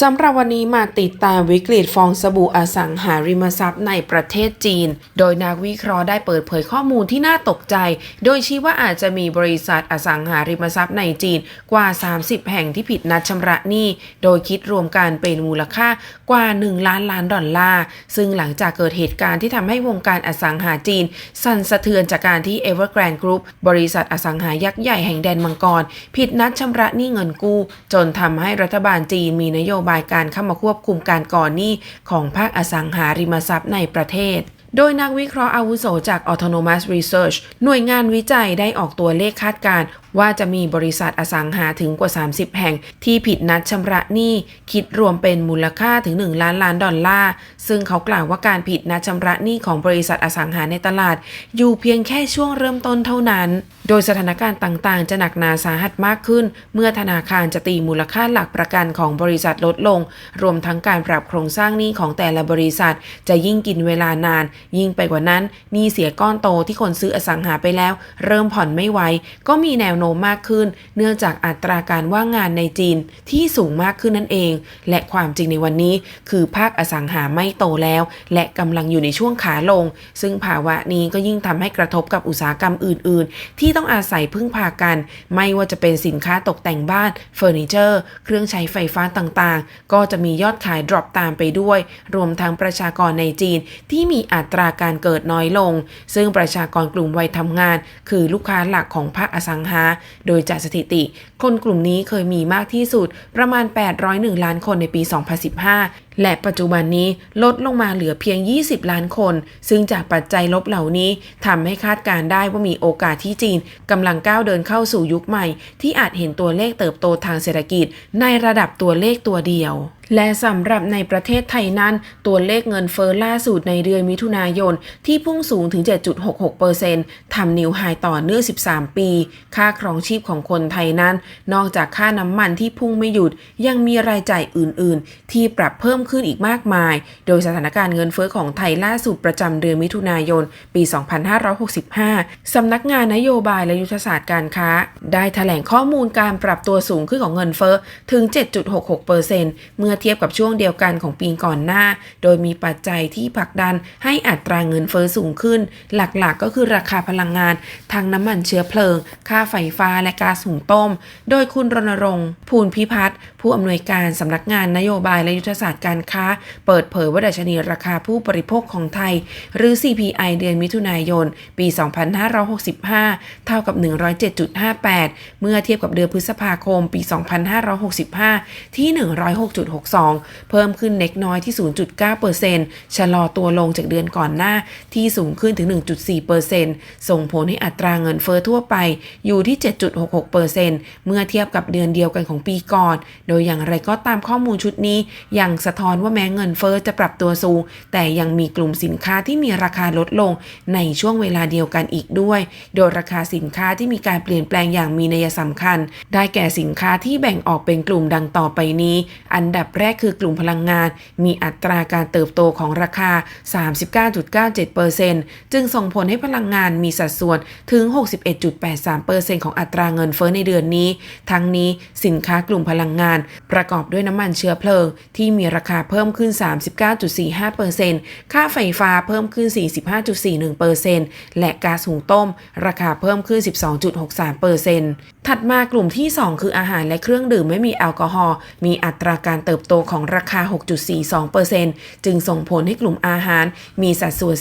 สำหรับวันนี้มาติดตามวิกฤตฟองสบู่อสังหาริมทรัพย์ในประเทศจีน โดยนักวิเคราะห์ได้เปิดเผยข้อมูลที่น่าตกใจ โดยชี้ว่าอาจจะมีบริษัทอสังหาริมทรัพย์ในจีนกว่า 30 แห่งที่ผิดนัดชำระหนี้ โดยคิดรวมกันเป็นมูลค่ากว่า 1 ล้านล้านดอลลาร์ ซึ่งหลังจากเกิดเหตุการณ์ที่ทำให้วงการอสังหาจีน สั่นสะเทือนจากการที่ Evergrande Group บริษัทอสังหายักษ์ใหญ่แห่งแดนมังกรผิดนัดชำระหนี้เงินกู้ จนทำให้รัฐบาลจีนมีนโยบายการเข้ามาควบคุมการก่อหนี้ของภาคอสังหาริมทรัพย์ในประเทศ โดยนักวิเคราะห์อาวุโสจาก Autonomous Research หน่วยงานวิจัยได้ออกตัวเลขคาดการณ์ว่าจะมีบริษัทอสังหาถึงกว่า 30 แห่ง ที่ผิดนัดชำระหนี้คิดรวมเป็นมูลค่าถึง 1 ล้านล้านดอลลาร์ ซึ่งเขากล่าวว่าการผิดนัดชำระหนี้ของบริษัทอสังหาในตลาด อยู่เพียงแค่ช่วงเริ่มต้นเท่านั้น โดยสถานการณ์ต่างๆ จะหนักหนาสาหัสมากขึ้น เมื่อธนาคารจะตีมูลค่าหลักประกันของบริษัทลดลง รวมทั้งการปรับโครงสร้างหนี้ของแต่ละบริษัท จะยิ่งกินเวลานานยิ่งไปกว่านั้นหนี้เสียก้อนโตที่คนซื้ออสังหาไปแล้ว เริ่มผ่อนไม่ไหวก็มีแนวโน้มมากขึ้น เนื่องจากอัตราการว่างงานในจีนที่สูงมากขึ้นนั่นเอง และความจริงในวันนี้ คือภาคอสังหาไม่โตแล้ว และกำลังอยู่ในช่วงขาลง ซึ่งภาวะนี้ก็ยิ่งทำให้กระทบกับอุตสาหกรรมอื่น ๆ ที่ต้องอาศัยพึ่งพากัน ไม่ว่าจะเป็นสินค้าตกแต่งบ้านเฟอร์นิเจอร์ เครื่องใช้ไฟฟ้าต่างๆ ก็จะมียอดขายดรอปตามไปด้วย รวมทั้งประชากรในจีนที่มีอัตราการเกิดน้อยลง ซึ่งประชากรกลุ่มวัยทำงาน คือลูกค้าหลักของภาคอสังหา โดยจากสถิติ คนกลุ่มนี้เคยมีมากที่สุดประมาณ 801 ล้านคนในปี 2015และปัจจุบันนี้ลดลงมาเหลือเพียง 20 ล้านคน ซึ่งจากปัจจัยลบเหล่านี้ทำให้คาดการได้ว่ามีโอกาสที่จีนกำลังก้าวเดินเข้าสู่ยุคใหม่ ที่อาจเห็นตัวเลขเติบโตทางเศรษฐกิจ ในระดับตัวเลขตัวเดียวและสำหรับในประเทศไทยนั้น ตัวเลขเงินเฟ้อล่าสุดในเดือนมิถุนายน ที่พุ่งสูงถึง 7.66%ทำนิวไฮต่อเนื่อง 13 ปี ค่าครองชีพของคนไทยนั้น นอกจากค่าน้ำมันที่พุ่งไม่หยุด ยังมีรายจ่ายอื่น ๆ ที่ปรับเพิ่มขึ้นอีกมากมาย โดยสถานการณ์เงินเฟ้อของไทยล่าสุดประจำเดือนมิถุนายน ปี 2565 สำนักงานนโยบายและยุทธศาสตร์การค้า ได้แถลงข้อมูลการปรับตัวสูงขึ้นของเงินเฟ้อถึง 7.66%เมื่อเทียบกับช่วงเดียวกันของปีก่อนหน้า โดยมีปัจจัยที่ผลักดันให้อัตราเงินเฟ้อสูงขึ้น หลักๆกก็คือราคาพลังงานทั้งน้ำมันเชื้อเพลิง ค่าไฟฟ้าและก๊าซหุงต้ม โดยคุณรณรงค์ภูลพิพัฒน์ผู้อำนวยการสำนักงานนโยบายและยุทธศาสตร์การค้า เปิดเผยว่าดัชนีราคาผู้บริโภคของไทย หรือ CPI เดือนมิถุนายน ปี 2565 เท่ากับ 107.58 เมื่อเทียบกับเดือนพฤษภาคม ปี 2565 ที่ 106.62 เพิ่มขึ้นเล็กน้อยที่ 0.9%ชะลอตัวลงจากเดือนก่อนหน้าที่สูงขึ้นถึง 1.4%ส่งผลให้อัตราเงินเฟอ้อทั่วไปอยู่ที่ 7.66%เมื่อเทียบกับเดือนเดียวกันของปีก่อน โดยอย่างไรก็ตามข้อมูลชุดนี้ยังสะท้อนว่าแม้เงินเฟอ้อจะปรับตัวสูง แต่ยังมีกลุ่มสินค้าที่มีราคาลดลงในช่วงเวลาเดียวกันอีกด้วย โดยราคาสินค้าที่มีการเปลี่ยนแปลงอย่างมีนัยสำคัญ ได้แก่สินค้าที่แบ่งออกเป็นกลุ่มดังต่อไปนี้ อันดับแรกคือกลุ่มพลังงาน มีอัตราการเติบโตของราคา 39.97%จึงส่งผลให้พลังงานมีสัดส่วนถึง 61.83%ของอัตราเงินเฟ้อในเดือนนี้ ทั้งนี้สินค้ากลุ่มพลังงาน ประกอบด้วยน้ำมันเชื้อเพลิง ที่มีราคาาเพิ่มขึ้น 39.45%ค่าไฟฟ้าเพิ่มขึ้น 45.41%และก๊าซหุงต้ม ราคาเพิ่มขึ้น 12.63%ถัดมากลุ่มที่ 2 คืออาหารและเครื่องดื่มไม่มีแอลกอฮอล์มีอัตราการเติบโตของราคา 6.42%จึงส่งผลให้กลุ่มอาหารมีสัดส่วน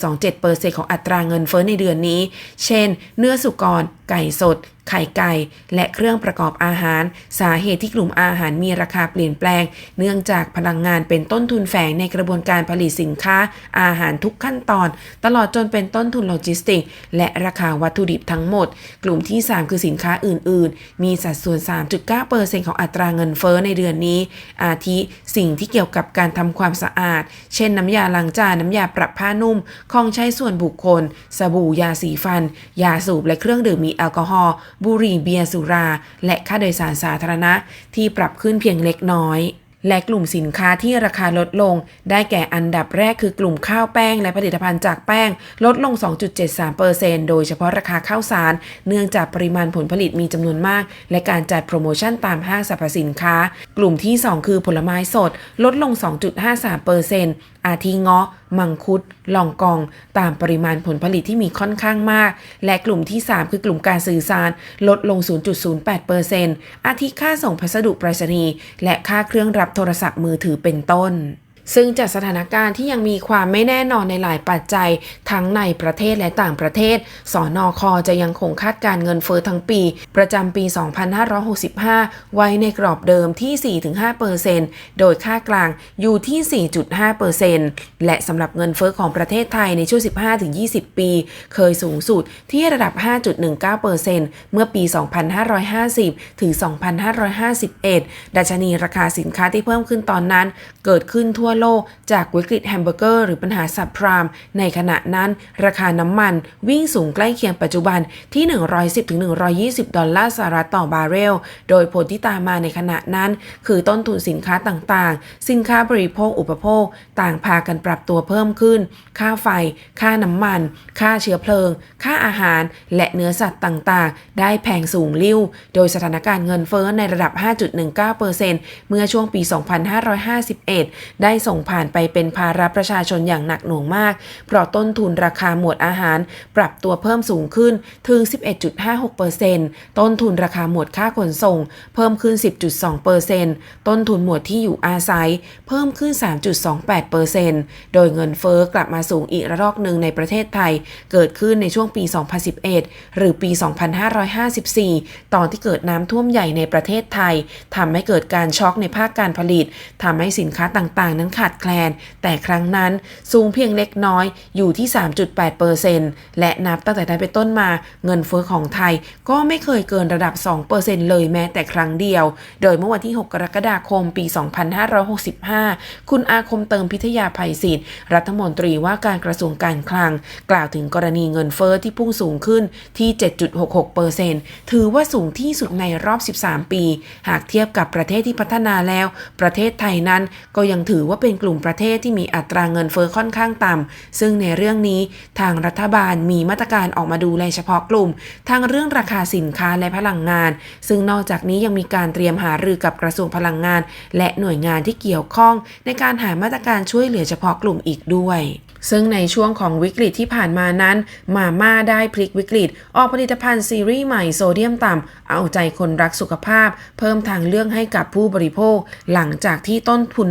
34.27%ของอัตราเงินเฟ้อในเดือนนี้ เช่น เนื้อสุกร ไก่สดไข่ไก่ และเครื่องประกอบอาหาร สาเหตุที่กลุ่มอาหารมีราคาเปลี่ยนแปลง เนื่องจากพลังงานเป็นต้นทุนแฝงในกระบวนการผลิตสินค้า อาหารทุกขั้นตอน ตลอดจนเป็นต้นทุนโลจิสติก และราคาวัตถุดิบทั้งหมด กลุ่มที่ 3 คือสินค้าอื่น ๆ มีสัดส่วน 3.9%ของอัตราเงินเฟ้อในเดือนนี้ อาทิสิ่งที่เกี่ยวกับการทำความสะอาด เช่นน้ำยาล้างจานน้ำยาปรับผ้านุ่มของใช้ส่วนบุคคล สบู่ยาสีฟัน ยาสูบและเครื่องดื่มมีแอลกอฮอล์บุหรี่เบียร์สุรา และค่าโดยสารสาธารณะที่ปรับขึ้นเพียงเล็กน้อย และกลุ่มสินค้าที่ราคาลดลง ได้แก่อันดับแรกคือกลุ่มข้าวแป้ง และผลิตภัณฑ์จากแป้ง ลดลง 2.73%โดยเฉพาะราคาข้าวสาร เนื่องจากปริมาณผลผลิตมีจำนวนมาก และการจัดโปรโมชั่นตามห้างสรรพสินค้า กลุ่มที่ 2 คือผลไม้สด ลดลง 2.53% อาทิเงาะ มังคุด ลองกอง ตามปริมาณผลผลิตที่มีค่อนข้างมาก และกลุ่มที่ 3 คือกลุ่มการสื่อสาร ลดลง 0.08%อาทิค่าส่งพัสดุไปรษณีย์และค่าเครื่องรับโทรศัพท์มือถือเป็นต้น ซึ่งจากสถานการณ์ที่ยังมีความไม่แน่นอนในหลายปัจจัย ทั้งในประเทศและต่างประเทศ สอนอคอจะยังคงคาดการเงินเฟอ้อทั้งปี ประจำปี 2565 ไว้ในกรอบเดิมที่ 4-5%โดยค่ากลางอยู่ที่ 4.5%และสำหรับเงินเฟอ้อของประเทศไทยในช่วง 15-20 ปี เคยสูงสุดที่ระดับ 5.19%เมื่อปี 2550 ถึง 2551 ดัชนีราคาสินค้าที่เพิ่มขึ้นตอนนั้น เกิดขึ้นทั่วโลก จากวิกฤตแฮมเบอร์เกอร์หรือปัญหาสับพราม ในขณะนั้น ราคาน้ำมันวิ่งสูงใกล้เคียงปัจจุบันที่ 110-120 ดอลลาร์สหรัฐต่อบาร์เรล โดยผลที่ตามมาในขณะนั้น คือต้นทุนสินค้าต่างๆ สินค้าบริโภคอุปโภค ต่างพากันปรับตัวเพิ่มขึ้น ค่าไฟ ค่าน้ำมัน ค่าเชื้อเพลิง ค่าอาหาร และเนื้อสัตว์ต่างๆ ได้แพงสูงลิ่วโดยสถานการณ์เงินเฟ้อในระดับ 5.19%เมื่อช่วงปี 2551 ได้ส่งผ่านไปเป็นภาระประชาชนอย่างหนักหน่วงมาก เพราะต้นทุนราคาหมวดอาหาร ปรับตัวเพิ่มสูงขึ้นถึง 11.56%ต้นทุนราคาหมวดค่าขนส่ง เพิ่มขึ้น 10.2%ต้นทุนหมวดที่อยู่อาศัย เพิ่มขึ้น 3.28%โดยเงินเฟ้อกลับมาสูงอีกระลอกหนึ่งในประเทศไทย เกิดขึ้นในช่วงปี 2011 หรือปี 2554 ตอนที่เกิดน้ำท่วมใหญ่ในประเทศไทยทำให้เกิดการช็อกในภาคการผลิตทำให้สินค้าต่างๆ นั้นขาดแคลน แต่ครั้งนั้นสูงเพียงเล็กน้อยอยู่ที่ 3.8%และนับตั้งแต่นั้นเป็นต้นมาเงินเฟ้อของไทยก็ไม่เคยเกินระดับ 2%เลยแม้แต่ครั้งเดียว โดยเมื่อวันที่ 6 กรกฎาคมปี 2565 คุณอาคมเติมพิทยาภัยศิษย์รัฐมนตรีว่าการกระทรวงการคลัง กล่าวถึงกรณีเงินเฟ้อที่พุ่งสูงขึ้นที่ 7.66%ถือว่าสูงที่สุดในรอบ 13 ปี หากเทียบกับประเทศที่พัฒนาแล้ว ประเทศไทยนั้นก็ยังถือว่าเป็นกลุ่มประเทศที่มีอัตราเงินเฟ้อค่อนข้างต่ำ ซึ่งในเรื่องนี้ทางรัฐบาลมีมาตรการออกมาดูแลเฉพาะกลุ่ม ทางเรื่องราคาสินค้าและพลังงาน ซึ่งนอกจากนี้ยังมีการเตรียมหารือกับกระทรวงพลังงาน และหน่วยงานที่เกี่ยวข้องในการหามาตรการช่วยเหลือเฉพาะกลุ่มอีกด้วย ซึ่งในช่วงของวิกฤตที่ผ่านมานั้น มาม่าได้พลิกวิกฤต ออกผลิตภัณฑ์ซีรีส์ใหม่โซเดียมต่ำ เอาใจคนรักสุขภาพ เพิ่มทางเลือกให้กับผู้บริโภค หลังจากที่ต้นทุน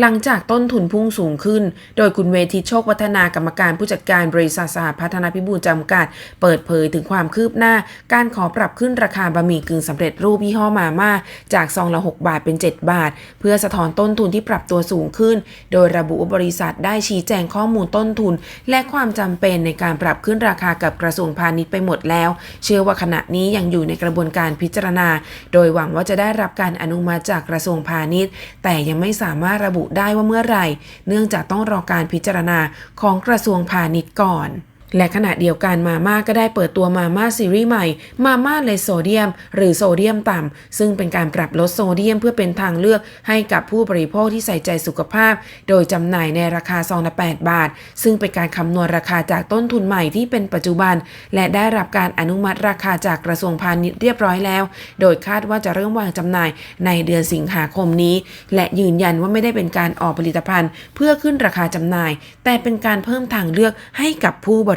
หลังจากต้นทุนพุ่งสูงขึ้น โดยคุณเวทิโชควัฒนากรรมการผู้จัดการบริษัทสหพัฒนาพิบูลจำกัด เปิดเผยถึงความคืบหน้า การขอปรับขึ้นราคาบะหมี่กึ่งสำเร็จรูปยี่ห้อมาม่าจากซองละ 6 บาทเป็น 7 บาท เพื่อสะท้อนต้นทุนที่ปรับตัวสูงขึ้น โดยระบุว่าบริษัทได้ชี้แจงข้อมูลต้นทุน และความจำเป็นในการปรับขึ้นราคากับกระทรวงพาณิชย์ไปหมดแล้ว เชื่อว่าขณะนี้ยังอยู่ในกระบวนการพิจารณา โดยหวังว่าจะได้รับการอนุมัติจากกระทรวงพาณิชย์ แต่ยังไม่สามารถระบุได้ว่าเมื่อไหร่ เนื่องจากต้องรอการพิจารณาของกระทรวงพาณิชย์ก่อน และขณะเดียวกันมาม่าก็ได้เปิดตัวมาม่าซีรีส์ใหม่ มาม่าเลโซเดียม หรือโซเดียมต่ำ ซึ่งเป็นการปรับลดโซเดียมเพื่อเป็นทางเลือกให้กับผู้บริโภคที่ใส่ใจสุขภาพ โดยจำหน่ายในราคาซองละ 8 บาท ซึ่งเป็นการคำนวณราคาจากต้นทุนใหม่ที่เป็นปัจจุบัน และได้รับการอนุมัติราคาจากกระทรวงพาณิชย์เรียบร้อยแล้ว โดยคาดว่าจะเริ่มวางจำหน่ายในเดือนสิงหาคมนี้ และยืนยันว่าไม่ได้เป็นการออกผลิตภัณฑ์ เพื่อขึ้นราคาจำหน่าย แต่เป็นการเพิ่มทางเลือกให้กับผู้บร